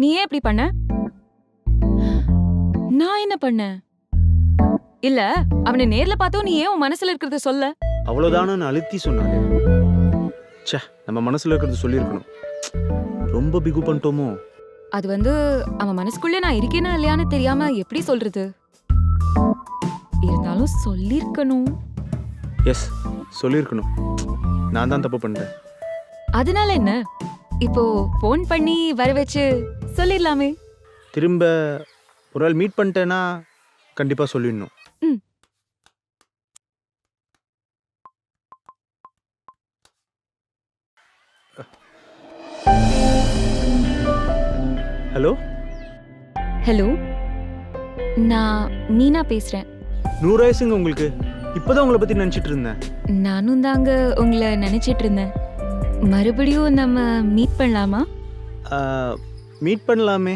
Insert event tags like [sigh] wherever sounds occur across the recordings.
நீ ஏன் இப்படி பண்ண? நான் என்ன பண்ணேன் இல்ல அவனை நேர்ல பார்த்தோ நீ ஏன் உன் மனசுல இருக்கிறத சொல்ல? அவ்வளோதானு அழுத்தி சொன்னாங்க. ச்சே நம்ம மனசுல இருக்கிறது சொல்லியிருக்கணும். ரொம்ப பிகு பண்ணிட்டோமோ? அது வந்து அவன் மனசுக்குள்ள நான் இருக்கேனா இல்லையான்னு தெரியாம எப்படி சொல்றது? இருந்தாலும் சொல்லிருக்கணும் எஸ் சொல்லியிருக்கணும். நான் தான் தப்பு பண்ணிட்டேன். அதனால என்ன? இப்போ ஃபோன் பண்ணி வர வச்சு சொல்லிடலாமே. திரும்ப ஒரு நாள் மீட் பண்ணிட்டேன்னா கண்டிப்பாக சொல்லிடணும். ம். ஹலோ ஹலோ நான் மீனா பேசுறேன். நூறு வயசுங்க உங்களுக்கு. இப்போதான் உங்களை பற்றி நினச்சிட்டு இருந்தேன். நானும் தாங்க உங்களை நினைச்சிட்டு இருந்தேன். மறுபடியும் நம்ம மீட் பண்ணலாமா? மீட் பண்ணலாமே.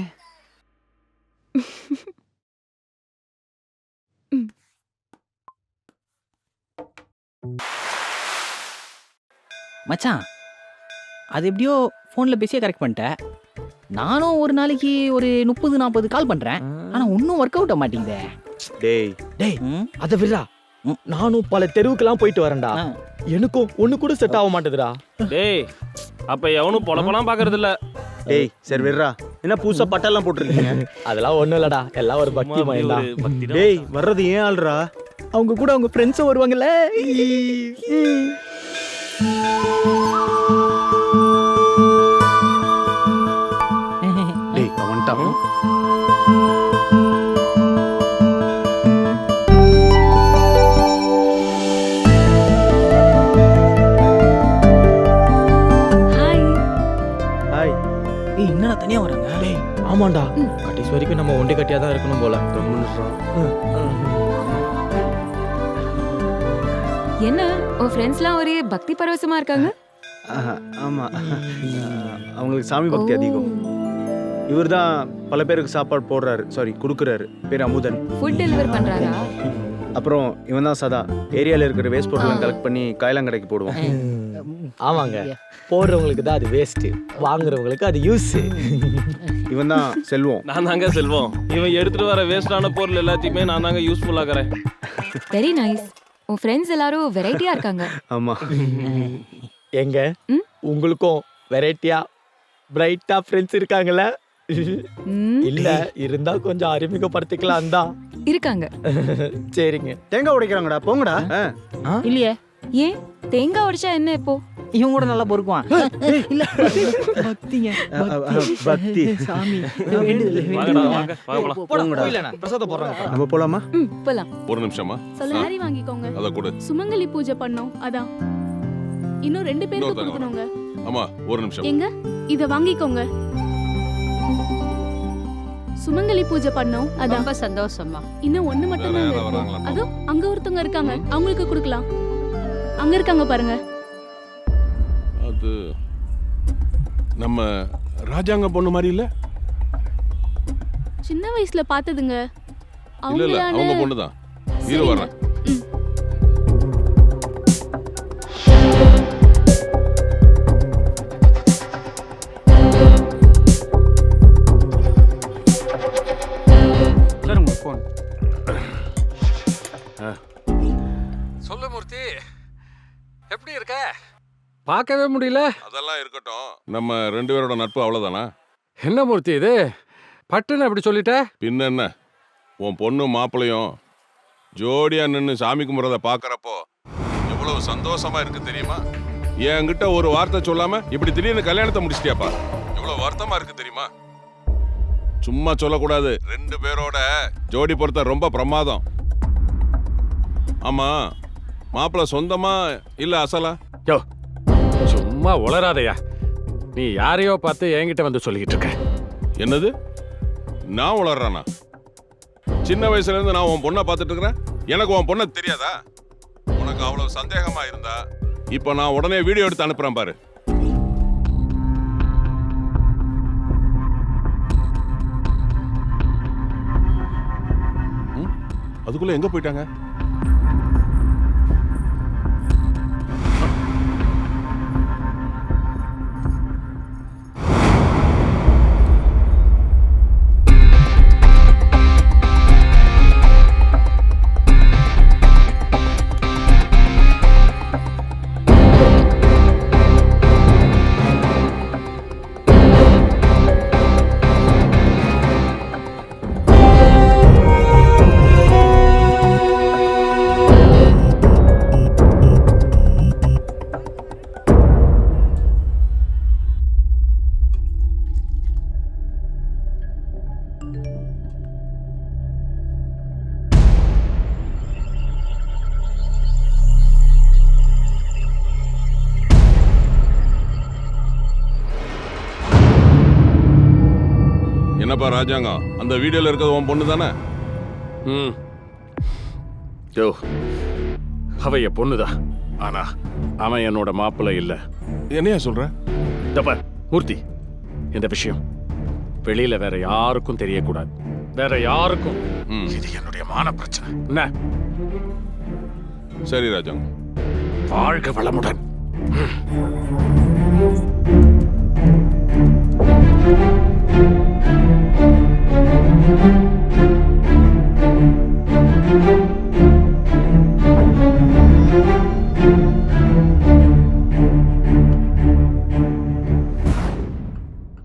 மச்சான் அது எப்படியோ ஃபோனில் பேசியே கரெக்ட் பண்ணிட்டேன் நானும் ஒரு நாளைக்கு ஒரு முப்பது நாற்பது கால் பண்ணுறேன் ஆனால் ஒன்றும் ஒர்க் அவுட் ஆக மாட்டேங்குதே. டேய் டேய் அத விடுறா. நானும் பல தெருவுக்கெல்லாம் போயிட்டு வரேன்டா. எனக்கும் ஒண்ணு கூட செட் ஆக மாட்டேதுடா. டேய் அப்ப எவனும் பொழப்பெல்லாம் பாக்குறது இல்ல டேய் சரி விட்றா. என்ன புதுசாக பட்டெல்லாம் போட்டிருக்கீங்க? அதெல்லாம் ஒண்ணும் இல்லடா. எல்லாம் ஒரு பக்தி மயம்டா. டேய் வர்றது ஏன் ஆள்றா? அவங்க கூட அவங்க ஃப்ரெண்ட்ஸும் வருவாங்கல்ல. பரவசமா இருக்காங்க? ஆமாம் அவங்களுக்கு சாமி பக்தி அதிகம். இவர் தான் பல பேருக்கு சாப்பாடு போடுறாரு. சாரி கொடுக்குறாரு. பேர் அமுதன். ஃபுட் டெலிவர் பண்றாரா? அப்புறம் இவன் தான் சதா. ஏரியாவில் இருக்கிற வேஸ்ட் பொருள்லாம் கலெக்ட் பண்ணி காயலாங்கடைக்கு போடுவான். ஆமாங்க. போடுறவங்களுக்கு தான் அது வேஸ்ட் வாங்குறவங்களுக்கு அது யூஸ் இவன் தான் செல்வம். நான் தாங்க செல்வம். இவன் எடுத்துட்டு வர வேஸ்டான பொருள் எல்லாத்தையுமே நான் தாங்க யூஸ்ஃபுல் ஆக்குறேன். வெரி நைஸ் உன் ஃப்ரெண்ட்ஸ் எல்லாரும் வெரைட்டியா இருக்காங்க. ஆமாம் எங்க? ம்? உங்களுக்கும் வெரைட்டியா பிரைட்டா ஃப்ரெண்ட்ஸ் இருக்காங்கல்ல? ம், இல்ல இருந்தா கொஞ்சம் அறிமுகப்படுத்திக்கலாம் தான். இருக்காங்க. சரிங்க. தேங்காய் உடைக்கிறாங்கடா போங்கடா. ஆ. இல்லையே. ஏன்? தேங்காய் உடைச்சா என்ன இப்போ? இவன் கூட நல்லா பொறுக்குவான். [laughs] இல்ல பக்திங்க பக்தி. சாமி. போலாம். போங்கடா. பிரசாதம் போடுறாங்க. நம்ம போலாமா? ம் போலாம். ஒரு நிமிஷமா சாரி வாங்கிக்கோங்க. அத கொடு. சுமங்கலி பூஜை பண்ணோம் அதான். இன்னும் ரெண்டு பேருக்கு கொடுக்கணுங்க. ஆமா ஒரு நிமிஷம். எங்க? இத வாங்கிக்கோங்க. சுமங்கலி பூஜை பண்ணோம் அதான். ரொம்ப சந்தோஷமா இன்னும் ஒண்ணு மட்டும் தான் யாராவது வராங்களா அதோ அங்க ஒருத்தவங்க இருக்காங்க. அவங்களுக்கு கொடுக்கலாம். அங்க இருக்காங்க பாருங்க. அது நம்ம ராஜாங்க பொண்ணு மாதிரி இல்ல? சின்ன வயசுல பார்த்ததுங்க. இல்ல இல்ல அவங்க பொண்ணு தான் இரு சரிங்க. பார்க்கவே முடியல. அதெல்லாம் இருக்கட்டும். நம்ம ரெண்டு பேரோட நட்பு அவ்வளவுதானா? என்ன மூர்த்தி இது? பட்டுன்னு அப்படி சொல்லிட்ட? பின்ன என்ன? உன் பொண்ணு மாப்பிளையும் ஜோடியா நின்னு சாமி கும்பிட்றத பாக்குறப்போ எவ்வளவு சந்தோஷமா இருக்கு தெரியுமா? என்கிட்ட ஒரு வார்த்தை சொல்லாம இப்படி திடீர்னு கல்யாணத்தை முடிச்சிட்டியாப்பா? எவ்வளவு வருத்தமா இருக்கு தெரியுமா? சும்மா சொல்லக்கூடாது. ரெண்டு பேரோட ஜோடி பொறுத்த ரொம்ப பிரமாதம். ஆமா மாப்பிள்ளை சொந்தமா இல்ல அசலா? சும்மா உளராதையா நீ யாரையோ பார்த்து என்கிட்ட வந்து சொல்லிக்கிட்டு இருக்க. என்னது? நான் உளறானா? சின்ன வயசுல இருந்து நான் உன் பொண்ணை பார்த்துட்டு இருக்கிறேன். எனக்கு உன் பொண்ணை தெரியாதா? உனக்கு அவ்வளவு சந்தேகமா இருந்தா இப்போ நான் உடனே வீடியோ எடுத்து அனுப்புறேன் பாரு. அதுக்குள்ள எங்க போயிட்டாங்க? என்னப்பா ராஜாங்கம் அந்த வீடியோல இருக்கிறது உன் பொண்ணு தானே? ம். யோ அவ என் பொண்ணுதான் ஆனா அவன் என்னோட மாப்பிள்ளை இல்ல. என்னையா சொல்ற? தப்ப மூர்த்தி இந்த விஷயம் வெளியில வேற யாருக்கும் தெரியக்கூடாது. வேற யாருக்கும். ம். இது என்னுடைய மான பிரச்சனை. என்ன? சரி ராஜாங்கம் வாழ்க வளமுடன்.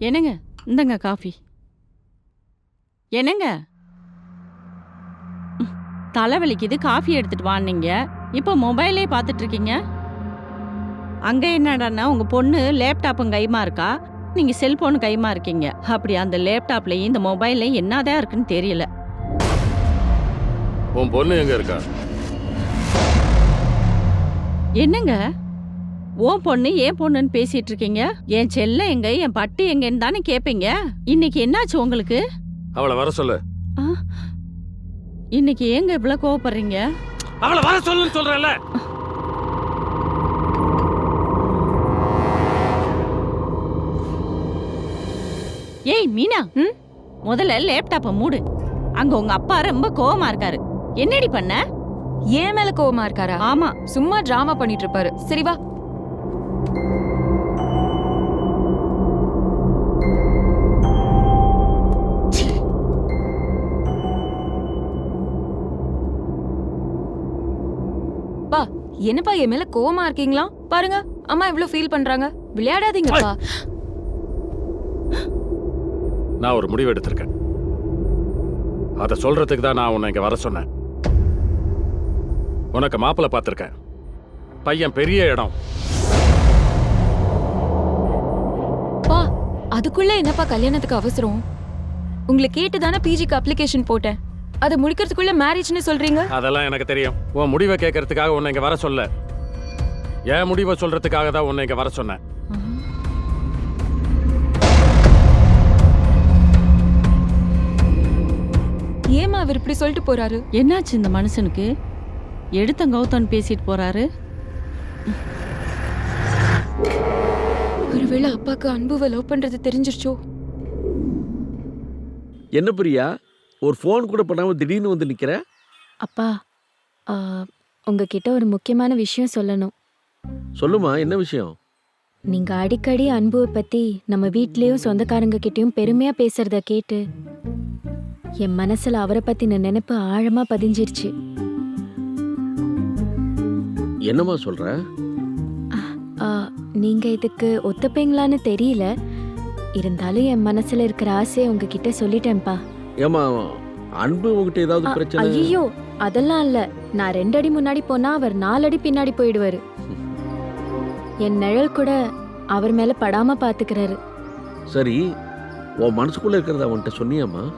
என்னங்க? இந்தங்க காஃபி. என்னங்க? தலைவலிக்குது காஃபி எடுத்துட்டு வானீங்க இப்போ மொபைலே பார்த்துட்டு இருக்கீங்க? அங்கே என்னடான்னா உங்கள் பொண்ணு லேப்டாப்பும் கைமா இருக்கா? நீங்க செல்போன் கைமா இருக்கீங்க. அப்படி அந்த லேப்டாப்லயும் இந்த மொபைல்லையும் என்னதான் இருக்குன்னு தெரியல. உன் பொண்ணு எங்க இருக்கா? என்னங்க? ஓ பொண்ணு ஏன் பொண்ணுன்னு பேசிட்டு இருக்கீங்க? என் செல்லம் எங்க என் பட்டு எங்கன்னு தானே கேட்பீங்க இன்னைக்கு என்னாச்சு உங்களுக்கு? அவளை வர சொல்லு. ஆ, இன்னைக்கு ஏங்க இவ்வளவு கோவப்படுறீங்க? அவளை வர சொல்லுன்னு சொல்றேன்ல. ஏய் மீனா. ம்? முதல்ல லேப்டாப்பை மூடு. அங்க உங்க அப்பா ரொம்ப கோவமா இருக்காரு. என்னடி பண்ண? ஏன் மேல கோவமா இருக்காரா? ஆமா. சும்மா டிராமா பண்ணிட்டு இருப்பாரு. சரி வா. பா என்னப்பா என் மேல கோவமா இருக்கீங்களா? பாருங்க அம்மா இவ்ளோ ஃபீல் பண்றாங்க. விளையாடாதீங்கப்பா. நான் ஒரு முடிவு எடுத்திருக்கேன். அதை சொல்றதுக்கு தான் நான் உன்னை இங்க வர சொன்னேன். உனக்கு மாப்பிள்ளை பார்த்துருக்கேன். பையன் பெரிய இடம். பா அதுக்குள்ள என்னப்பா கல்யாணத்துக்கு அவசரம்? உங்களை கேட்டு தானே பிஜிக்கு அப்ளிகேஷன் போட்டேன். அதை முடிக்கிறதுக்குள்ள மேரேஜ்னு சொல்றீங்க? அதெல்லாம் எனக்கு தெரியும். உன் முடிவை கேட்கறதுக்காக உன்னை இங்க வர சொல்ல. என் முடிவை சொல்றதுக்காக தான் உன்னை இங்க வர சொன்னேன். ஏமா அவர் இப்படி சொல்லிட்டு போறாரு? என்னாச்சு இந்த மனுஷனுக்கு? எடுத்த கௌதம் பேசிட்டு போறாரு. ஒருவேளை அப்பாக்கு அன்புவை லவ் பண்றது தெரிஞ்சிருச்சோ? என்ன பிரியா? ஒரு ஃபோன் கூட பண்ணாம திடீர்னு வந்து நிக்கிற? அப்பா ஆ, உங்ககிட்ட ஒரு முக்கியமான விஷயம் சொல்லணும். சொல்லுமா என்ன விஷயம்? நீங்க அடிக்கடி அன்புவை பத்தி நம்ம வீட்லயும் சொந்தக்காரங்க கிட்டயும் பெருமையா பேசுறத கேட்டு என் மனசுல அவரை பத்தின நினைப்பு ஆழமா பதிஞ்சிருச்சு. என்னம்மா சொல்ற? ஆ, நீங்க இதுக்கு ஒத்துப்பீங்களான்னு தெரியல. இருந்தாலும் என் மனசுல இருக்கிற ஆசையை உங்ககிட்ட சொல்லிட்டேன்ப்பா. ஏமா அன்பு உங்ககிட்ட ஏதாவது பிரச்சனை? ஐயோ அதெல்லாம் இல்ல. நான் ரெண்டு அடி முன்னாடி போனா அவர் நாலு அடி பின்னாடி போயிடுவாரு. என் நிழல் கூட அவர் மேல படாம பாத்துக்கிறாரு. சரி உன் மனசுக்குள்ள இருக்கிறத அவன்கிட்ட சொன்னியாம்மா?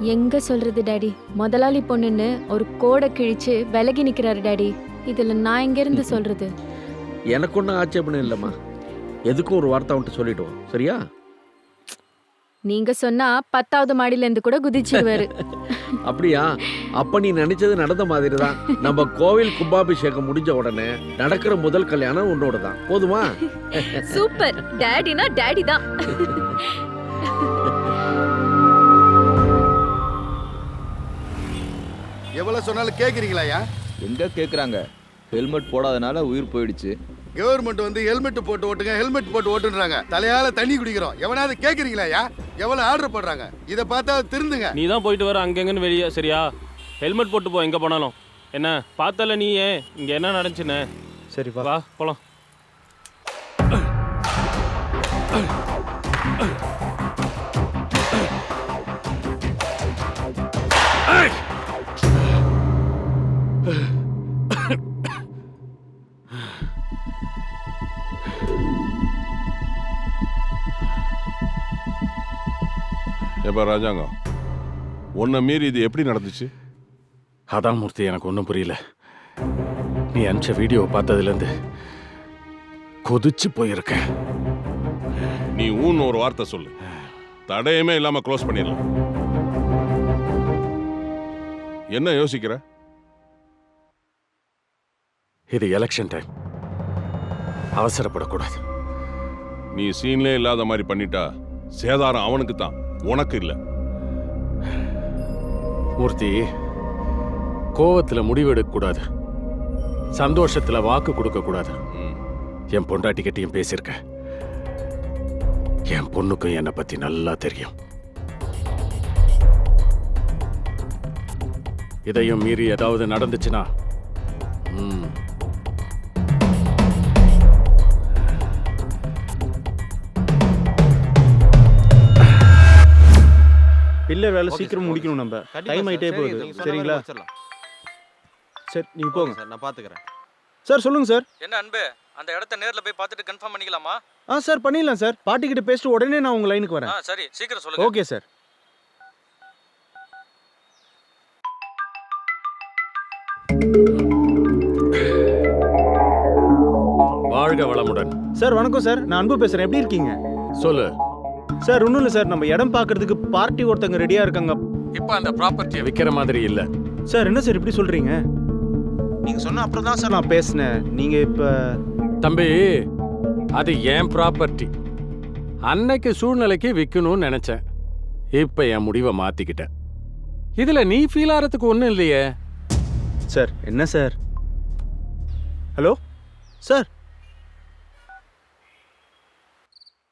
எங்க சொல்றது டாடி? முதலாளி பொண்ணுன்னு ஒரு கோடை கிழிச்சு விலகி நிக்கிறாரு டாடி. இதுல நான் எங்க இருந்து சொல்றது? எனக்கு ஒன்றும் ஆட்சேபணம் இல்லைம்மா. எதுக்கும் ஒரு வார்த்தை அவன்கிட்ட சொல்லிடுவோம். சரியா? நீங்க சொன்னா பத்தாவது மாடியில இருந்து கூட குதிச்சிருவாரு. [laughs] அப்படியா? அப்ப நீ நினைச்சது நடந்த மாதிரி தான் நம்ம கோவில் கும்பாபிஷேகம் முடிஞ்ச உடனே நடக்கிற முதல் கல்யாணம் உன்னோட தான் போதுமா? [laughs] சூப்பர். டாடினா டாடி தான் [laughs] எவ்வளவு சொன்னாலும் கேக்குறீங்களாயா எங்க கேக்குறாங்க? ஹெல்மெட் போடாதனால உயிர் போயிடுச்சு. கவர்மெண்ட் வந்து ஹெல்மெட் போட்டு ஓட்டுங்க ஹெல்மெட் போட்டு ஓட்டுன்றாங்க. தலையால தண்ணி குடிக்கிறோம். எவனாவது கேக்குறீங்களாயா எவ்வளவு ஆர்டர் போடுறாங்க? இத பார்த்தா திருந்துங்க. நீ தான் போயிட்டு வர அங்கங்கன்னு வெளியே சரியா? ஹெல்மெட் போட்டு போ எங்கே போனாலும். என்ன பார்த்தல நீ ஏன்? இங்கே என்ன நடந்துச்சுன்னு? சரி வா. வா [coughs] ஏப்பா ராஜாங்கம். உன்னை மீறி இது எப்படி நடந்துச்சு? அதான் மூர்த்தி எனக்கு ஒன்றும் புரியல. நீ அனுப்பிச்ச வீடியோவை பார்த்ததுலேருந்து கொதிச்சு போயிருக்கேன் நீ ஊன்னு ஒரு வார்த்தை சொல்லு. தடையுமே இல்லாம க்ளோஸ் பண்ணிடலாம். என்ன யோசிக்கிற? இது எலெக்ஷன் டைம் அவசரப்படக்கூடாது. நீ சீன்லே இல்லாத மாதிரி பண்ணிட்டா சேதாரம் அவனுக்கு தான் உனக்கு இல்ல. மூர்த்தி கோவத்துல முடிவு எடுக்கக்கூடாது சந்தோஷத்துல வாக்கு கொடுக்க கூடாது. ம். என் பொண்டாட்டிக்கிட்டையும் பேசியிருக்க என் பொண்ணுக்கும் என்னை பத்தி நல்லா தெரியும். இதையும் மீறி ஏதாவது நடந்துச்சுன்னா ம், பில்லர் வேலை சீக்கிரம் முடிக்கணும் நம்ம. டைம் ஆயிட்டே போகுது. சரிங்களா? சரி நீங்க போங்க. சார் நான் பாத்துக்கிறேன். சார் சொல்லுங்க சார். என்ன அன்பு அந்த இடத்த நேர்ல போய் பார்த்துட்டு கன்ஃபார்ம் பண்ணிக்கலாமா? ஆ சார் பண்ணிடலாம் சார். பாட்டி கிட்ட பேசிட்டு உடனே நான் உங்க லைனுக்கு வரேன். சரி. சீக்கிரம் ஓகே சார். வாழ்க வளமுடன். சார் வணக்கம் சார். நான் அன்பு பேசுறேன். எப்படி இருக்கீங்க? சொல்லு. சார் ஒன்றும் இல்லை சார் நம்ம இடம் பார்க்கறதுக்கு பார்ட்டி ஒருத்தங்க ரெடியா இருக்காங்க. இப்போ அந்த ப்ராப்பர்ட்டியை விற்கிற மாதிரி இல்ல. சார் என்ன சார் இப்படி சொல்றீங்க? நீங்க சொன்ன அப்புறம் தான் சார் நான் பேசினேன். நீங்க இப்ப தம்பி அது என் ப்ராப்பர்ட்டி அன்னைக்கு சூழ்நிலைக்கு விற்கணும்னு நினைச்சேன். இப்போ என் முடிவை மாத்திக்கிட்டேன். இதுல நீ ஃபீல் ஆகிறதுக்கு ஒன்றும் இல்லையே. சார் என்ன சார்? ஹலோ? சார்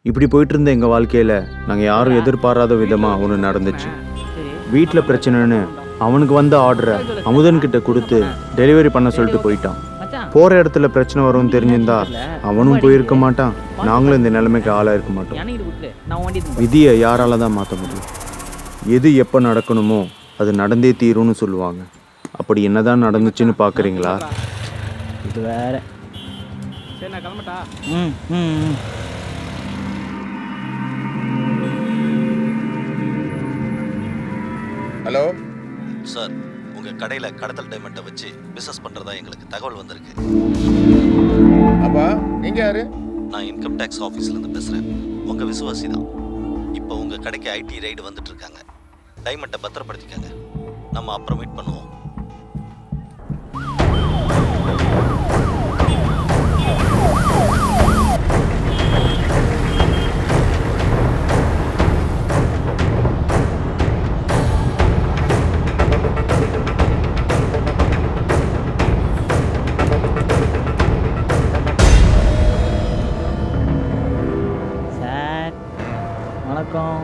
இப்படி போயிட்டு இருந்த எங்கள் வாழ்க்கையில் நாங்கள் யாரும் எதிர்பாராத விதமாக ஒன்று நடந்துச்சு. வீட்டில் பிரச்சனைன்னு அவனுக்கு வந்த ஆர்டரை அமுதன் கிட்ட கொடுத்து டெலிவரி பண்ண சொல்லிட்டு போயிட்டான். போகிற இடத்துல பிரச்சனை வரும்னு தெரிஞ்சிருந்தா அவனும் போயிருக்க மாட்டான். நாங்களும் இந்த நிலைமைக்கு ஆளாக இருக்க மாட்டோம். விதியை யாரால தான் மாற்ற முடியும். எது எப்போ நடக்கணுமோ அது நடந்தே தீரும்னு சொல்லுவாங்க. அப்படி என்னதான் நடந்துச்சுன்னு பார்க்குறீங்களா இது வேற. சரி நான் கிளம்பட்டா? ம் ம். ஹலோ சார் உங்க கடையில கடத்தல் டைமண்ட்டை வச்சு பிசினஸ் பண்றதா எங்களுக்கு தகவல் வந்திருக்கு. அப்பா நீங்க யாரு? நான் இன்கம் டேக்ஸ் ஆஃபீஸ்ல இருந்து பேசுறேன். உங்க விசுவாசி தான் இப்போ உங்க கடைக்கு ஐடி ரைடு வந்துட்டு இருக்காங்க. டைமண்ட்டை பத்திரப்படுத்திக்கங்க. நம்ம அப்புறம் மீட் பண்ணுவோம். வணக்கம்.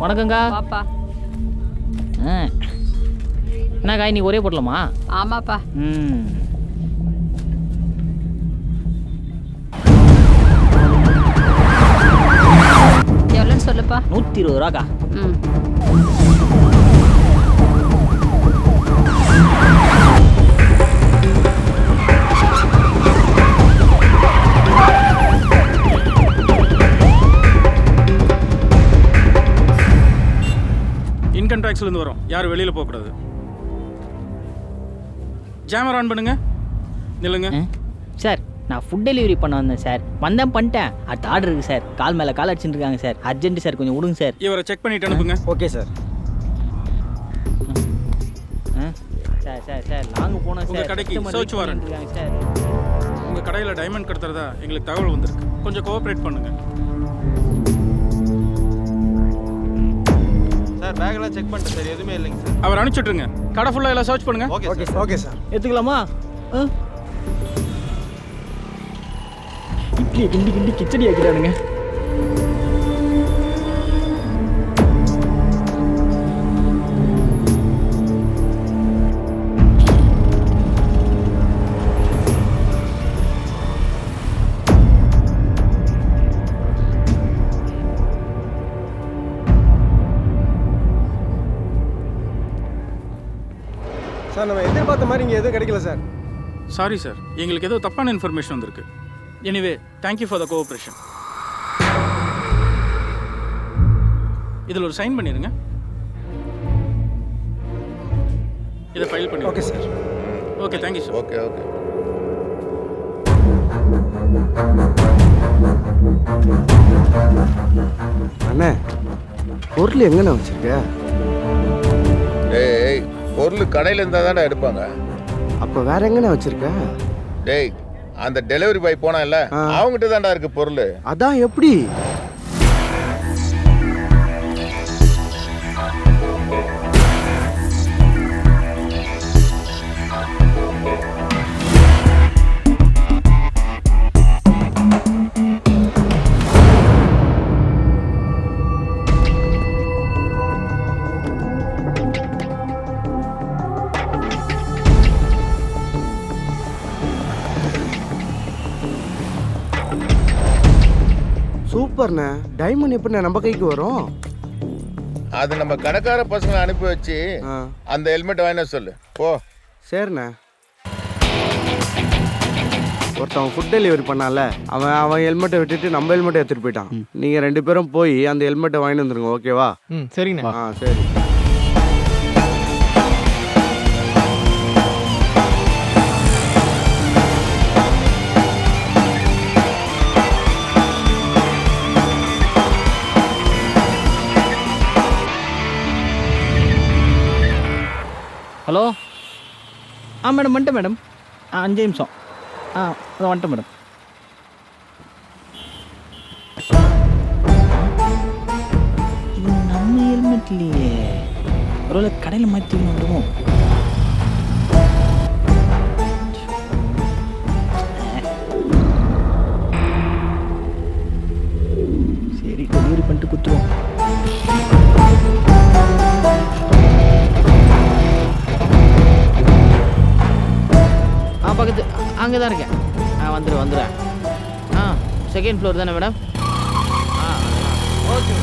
வணக்கங்க பாப்பா ஆ. என்ன காய் நீ ஒரே போடலாமா ஆமாப்பா. ம். எவ்வளோன்னு சொல்லுப்பா. நூற்றி இருபது ரூபாக்கா. ம். இன்கம் டேக்ஸ்லேருந்து வரோம். யாரும் வெளியில் போகக்கூடாது. ஜேமர் ஆன் பண்ணுங்க. நில்லுங்க? சார் நான் ஃபுட் டெலிவரி பண்ண வந்தேன் சார். வந்தேன் பண்ணிட்டேன். அடுத்த ஆர்டர் இருக்கு சார். கால் மேலே கால் அடிச்சுட்டு இருக்காங்க சார். Urgent sir. கொஞ்சம் விடுங்க சார். இவரை செக் பண்ணிட்டு அனுப்புங்க. Okay sir? Sir sir sir. Long போனோம் சார். கடைக்கு. பண்ணிட்டு இருக்காங்க சார். உங்கள் கடையில் டைமண்ட் கடத்துறதா எங்களுக்கு தகவல் வந்திருக்கு. கொஞ்சம் கோஆப்ரேட் பண்ணுங்க. சார் பேக்கெல்லாம் செக் பண்ணிட்டு சார் எதுவுமே இல்லைங்க சார் அவர் அனுப்பிச்சுட்ருங்க கடை ஃபுல்லாக எல்லாம் சர்ச் பண்ணுங்க. ஓகே சார் ஓகே சார் எடுத்துக்கலாமா? ஆ? இட்லியை கிண்டி கிண்டி கிச்சடி ஆக்கிட்டானுங்க. சார் நம்ம எதிர்பார்த்த மாதிரி இங்கே எதுவும் கிடைக்கல சார். சாரி சார் எங்களுக்கு ஏதோ தப்பான இன்ஃபர்மேஷன் வந்திருக்கு. Anyway thank you for the cooperation இதில் ஒரு சைன் பண்ணிடுங்க. இதை ஃபைல் பண்ணி okay sir okay thank you sir okay okay அண்ணே பொருள் எங்கண்ணே வச்சிருக்க? பொருள் கடையில் இருந்தால் தானே எடுப்பாங்க. அப்போ வேற எங்கண்ணே வச்சிருக்க? டேய் அந்த டெலிவரி பாய் போனான்ல. அவங்ககிட்ட தான்டா இருக்கு பொருள். அதான் எப்படி? சூப்பர்ண்ணே. டைமண்ட் எப்படிண்ணே? நம்ம கைக்கு வரும்? அது நம்ம கடைக்கார பசங்களை அனுப்பி வச்சு ஆ. அந்த ஹெல்மெட் வாங்கின சொல்லு. போ. சரிண்ணே. ஒருத்தன் ஃபுட் டெலிவரி பண்ணால அவன் அவன் ஹெல்மெட்டை விட்டுட்டு நம்ம ஹெல்மெட்டை எடுத்துட்டு போயிட்டான். நீங்க ரெண்டு பேரும் போய் அந்த ஹெல்மெட்டை வாங்கிட்டு வந்துருங்க ஓகேவா ம் சரிங்கண்ணா. ஆ சரி. ஹலோ? ஆ மேடம் வந்துட்டேன் மேடம். ஆ அஞ்சு நிமிஷம். ஆ இதோ வந்துட்டேன் மேடம். இது நம்ம ஹெல்மெட் இல்லையே. ஒருவேளை கடையில் மாற்றி வந்துடுவோம் சரி டெலிவரி பண்ணிட்டு கொடுத்துருவோம். அங்கே தான் இருக்கேன். ஆ வந்துடு வந்துடுறேன் ஆ செகண்ட் ஃப்ளோர் தானே மேடம் ஆ ஓகே